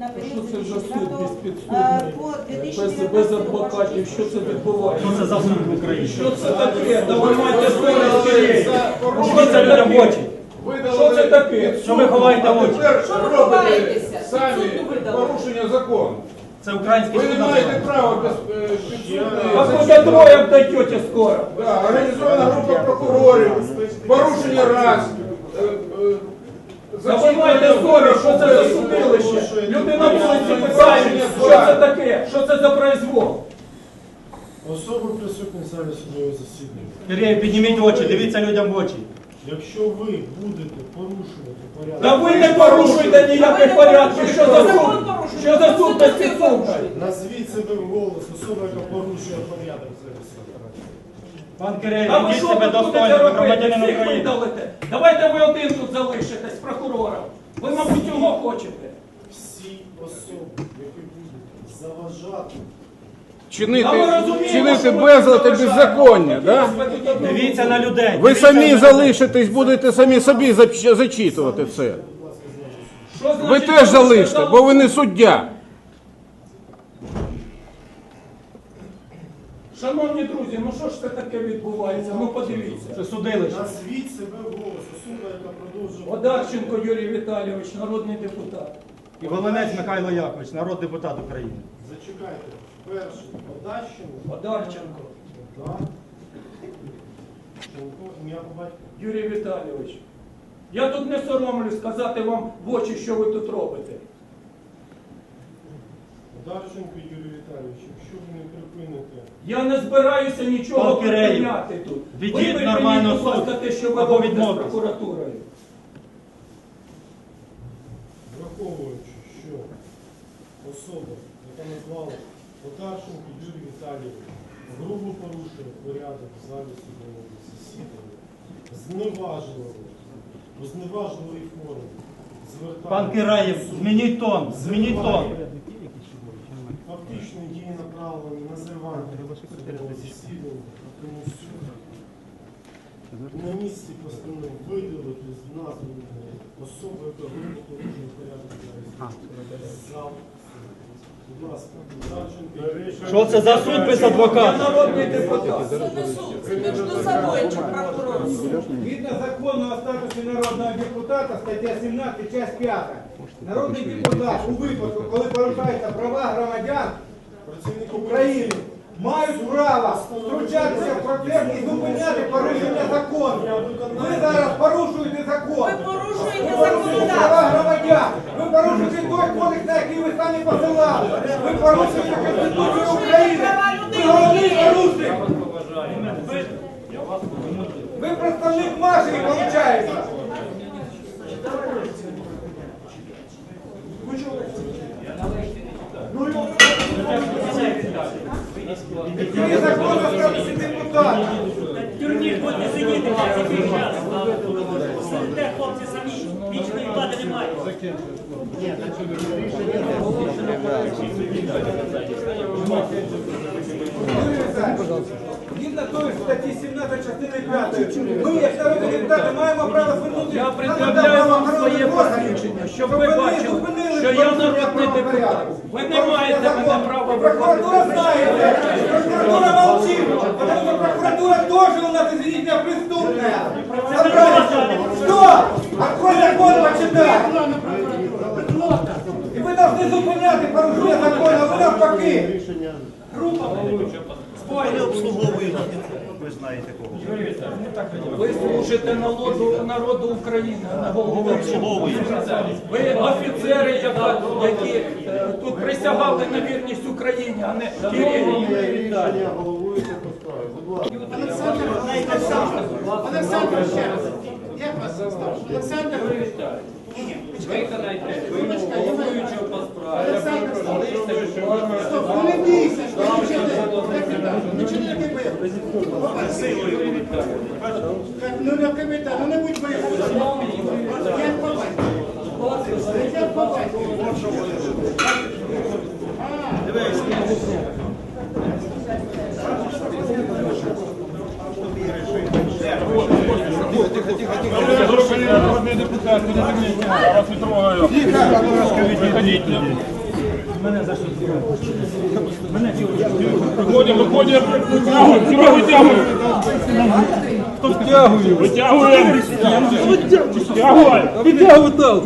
на Що це за суд безпідсудний? е, по Без, 2019 без адвокатів, що це відбувається? Що це за суд в Україні? Що це таке? Да ви маєте Що це таке? людям в очі? Що це таке? Що ви ховаєте очі? Що ви робите ховаєтеся? самі порушення закону. Це український Ви не маєте права без е, вы зачитувати. до троек дойдете скоро? Да, Організована група прокурорів, порушення раз. Е, е, зачитування скоро, що це за судилище? Люди на вулиці питають, що це таке? Що це за произвол? Особи присутні в залі судового засідання. Сергій, підніміть очі, дивіться людям в очі. Якщо ви будете порушувати порядок, Да ви не порушуєте ніяких порядків. Що за суд? Що за суд безпідсудний? назвіть себе в голос, особа, яка порушує порядок в залі судового Пан А ви що себе тут будете достойно, ви робити? громадянин Всіх України. видалите. Давайте ви один тут залишитесь, прокурором. Ви, мабуть, цього хочете. Всі особи, які будуть заважати, ви розумієте, чинити що ви безлад і заважаєте? беззаконня, да? Дивіться на людей. Ви дивіться самі на людей. залишитесь, будете самі собі зач- зачитувати це. Що значить, Ви теж залиште, бо ви не суддя. Шановні друзі, ну що ж це таке відбувається? Ну подивіться. Це судилище. назвіть себе в голос, особа, яка продовжує. Одарченко Юрій Віталійович, народний депутат. І Волинець Михайло Якович, народ депутат України. Зачекайте. Перший, Одарщина. Одарченко Так. Шенко, ім'я по батьку. Юрій Віталійович. Я тут не соромлюсь сказати вам в очі, що ви тут робите. Одарченко Юрій Віталійович, якщо ви не припините Я не збираюся нічого Пан Киреєв, припиняти тут. ведіть Ви нормально будь ласка, суд. те, що ви Або робите з відмовтесь. прокуратурою. Враховуючи, що особа, яка назвала Одарченко Юрій Віталійович, грубо порушує порядок в залі судового засідання, зневажливо, у зневажливій формі звертає Пан Кираєв, змініть тон, змініть тон. Фактично дії направлені на зривання судового засідання, а тому суд на місці постанови виділити з названої особи, яка порушує порядок в зал. Будь ласка, Одарченко. Що це за суд без Я адвоката? народний депутат. Це не суд, це між собою прокурор. Згідно закону о статусі народного депутата, стаття 17, часть 5. Народний депутат у випадку, коли порушаються права громадян України, мають право втручатися в процес і зупиняти порушення закону. Ви зараз порушуєте закон. Ви порушуєте Ви права законодавство. громадян. Ви порушуєте той кодекс, на який ви самі посилали. Ви порушуєте Конституцію України. Ви головний порушник. Ви представник машини, виходить. Який закон о статусі депутата? тюрмі будете сидіти час який час. Сидите, хлопці самі, вічної влади немає. Згідно тої статті 17 частини 5, ми, як народні депутати, маємо право звернутися Я до пред'являю вам своє посвідчення, щоб ви бачили, що я народний депутат. Ви не маєте мене права Прокуратура знає, прокуратура молчит, потому что прокуратура тоже у нас, извините преступная. Что? Открой закон, почитай. І ви должны зупиняти порушення закону, а ви навпаки. Вони обслуговують, ви знаєте кого. Ви служите народу, народу України, а не голову. Ви офіцери, які е, тут присягали на вірність Україні, а не Києві. Олександр Олександр, ще раз. Як вас? Олександр Виконайте головуючого по справі. Олександр Стоп, ну не капітан. Ну не будь. Як побачити? Як побачити? Народний депутат, не вас не трогаю. Мене за що Мене Виходимо, виходимо, витягуємо, Серега, витягуємо. Витягуємо. Витягуємо. Витягуємо. Витягуємо.